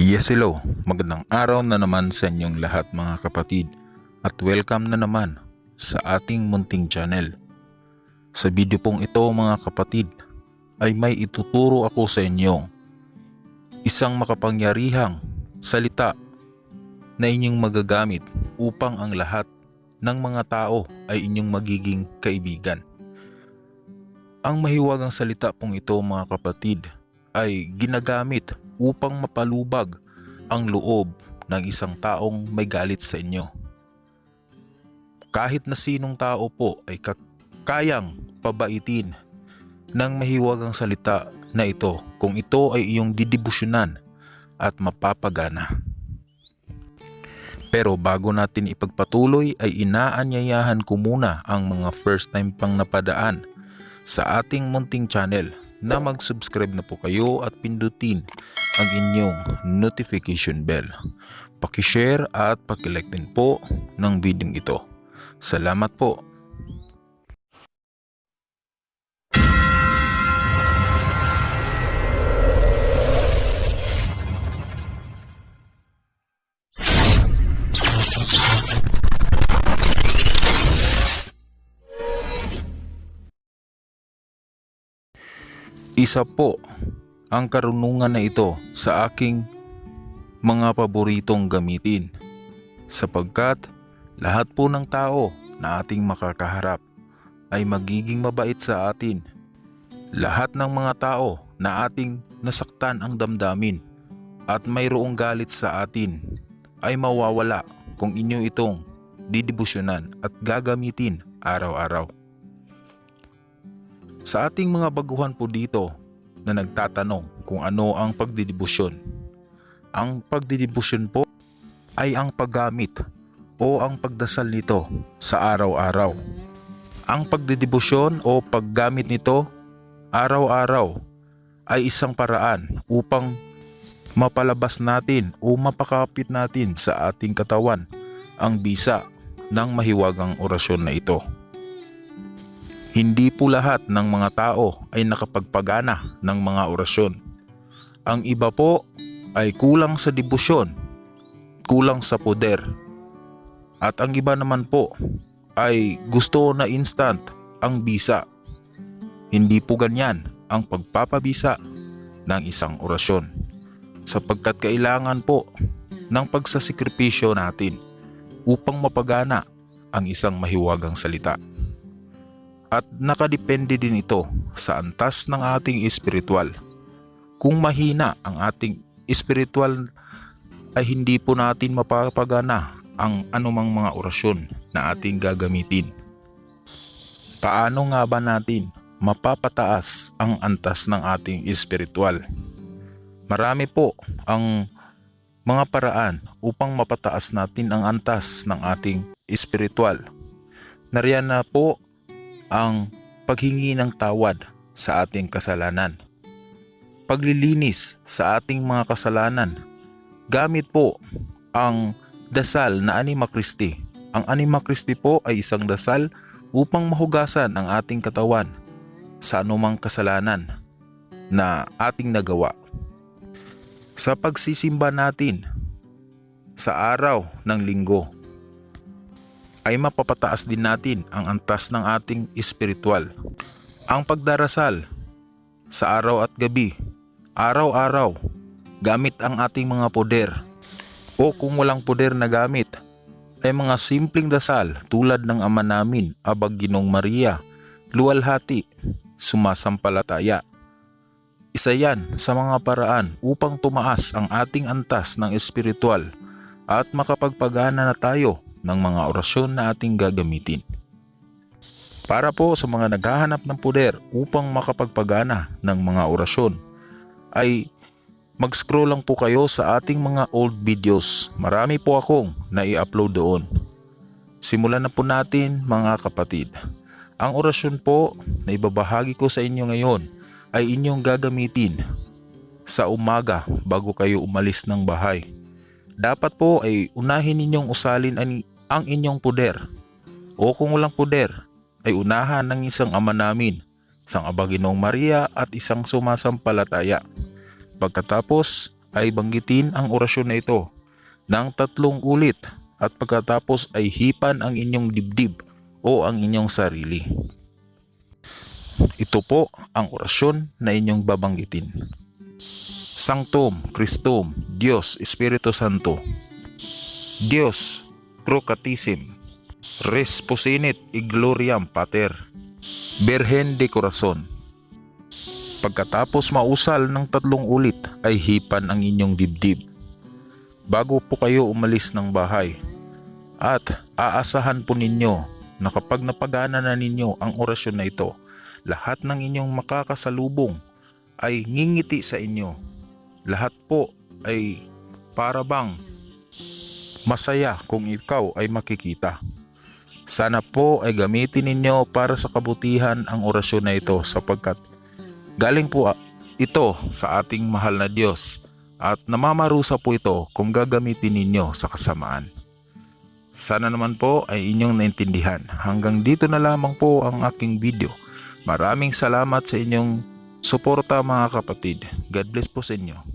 Yes hello, magandang araw na naman sa inyong lahat mga kapatid at welcome na naman sa ating munting channel. Sa video pong ito mga kapatid ay may ituturo ako sa inyo isang makapangyarihang salita na inyong magagamit upang ang lahat ng mga tao ay inyong magiging kaibigan. Ang mahiwagang salita pong ito mga kapatid ay ginagamit upang mapalubag ang loob ng isang taong may galit sa inyo. Kahit na sinong tao po ay ka- kayang pabaitin ng mahiwagang salita na ito kung ito ay iyong didibusyonan at mapapagana. Pero bago natin ipagpatuloy ay inaanyayahan ko muna ang mga first time pang napadaan sa ating munting channel na mag-subscribe na po kayo at pindutin ang inyong notification bell. Pakishare at pakilike din po ng video ito. Salamat po. Isa po ang karunungan na ito sa aking mga paboritong gamitin sapagkat lahat po ng tao na ating makakaharap ay magiging mabait sa atin. Lahat ng mga tao na ating nasaktan ang damdamin at mayroong galit sa atin ay mawawala kung inyo itong didibusyonan at gagamitin araw-araw. Sa ating mga baguhan po dito na nagtatanong kung ano ang pagdidibusyon. Ang pagdidibusyon po ay ang paggamit o ang pagdasal nito sa araw-araw. Ang pagdidibusyon o paggamit nito araw-araw ay isang paraan upang mapalabas natin o mapakapit natin sa ating katawan ang bisa ng mahiwagang orasyon na ito. Hindi po lahat ng mga tao ay nakapagpagana ng mga orasyon. Ang iba po ay kulang sa debosyon, kulang sa poder. At ang iba naman po ay gusto na instant ang bisa. Hindi po ganyan ang pagpapabisa ng isang orasyon. Sapagkat kailangan po ng pagsasikripisyo natin upang mapagana ang isang mahiwagang salita. At nakadepende din ito sa antas ng ating espiritual. Kung mahina ang ating espiritual ay hindi po natin mapapagana ang anumang mga orasyon na ating gagamitin. Paano nga ba natin mapapataas ang antas ng ating espiritual? Marami po ang mga paraan upang mapataas natin ang antas ng ating espiritual. Nariyan na po ang paghingi ng tawad sa ating kasalanan. Paglilinis sa ating mga kasalanan gamit po ang dasal na Anima Christi. Ang Anima Christi po ay isang dasal upang mahugasan ang ating katawan sa anumang kasalanan na ating nagawa. Sa pagsisimba natin sa araw ng linggo ay mapapataas din natin ang antas ng ating espiritual. Ang pagdarasal sa araw at gabi, araw-araw, gamit ang ating mga poder. O kung walang poder na gamit, ay mga simpleng dasal tulad ng Ama namin, Abag Ginong Maria, luwalhati, sumasampalataya. Isa yan sa mga paraan upang tumaas ang ating antas ng espiritual at makapagpagana na tayo ng mga orasyon na ating gagamitin. Para po sa mga naghahanap ng puder upang makapagpagana ng mga orasyon ay mag-scroll lang po kayo sa ating mga old videos. Marami po akong nai-upload doon. Simulan na po natin mga kapatid. Ang orasyon po na ibabahagi ko sa inyo ngayon ay inyong gagamitin sa umaga bago kayo umalis ng bahay. Dapat po ay unahin ninyong usalin ang, ang inyong puder. O kung walang puder, ay unahan ng isang ama namin, isang abaginong Maria at isang sumasampalataya. Pagkatapos ay banggitin ang orasyon na ito ng tatlong ulit at pagkatapos ay hipan ang inyong dibdib o ang inyong sarili. Ito po ang orasyon na inyong babanggitin. Sanctum Christum Dios Espiritu Santo Dios Crocatissim Res Posinit y Gloriam Pater Virgen de Corazon. Pagkatapos mausal ng tatlong ulit ay hipan ang inyong dibdib. Bago po kayo umalis ng bahay at aasahan po ninyo na kapag napagana na ninyo ang orasyon na ito lahat ng inyong makakasalubong ay ngingiti sa inyo. Lahat po ay para bang masaya kung ikaw ay makikita. Sana po ay gamitin ninyo para sa kabutihan ang orasyon na ito sapagkat galing po ito sa ating mahal na Diyos at namamarusa po ito kung gagamitin ninyo sa kasamaan. Sana naman po ay inyong naintindihan. Hanggang dito na lamang po ang aking video. Maraming salamat sa inyong suporta mga kapatid. God bless po sa inyo.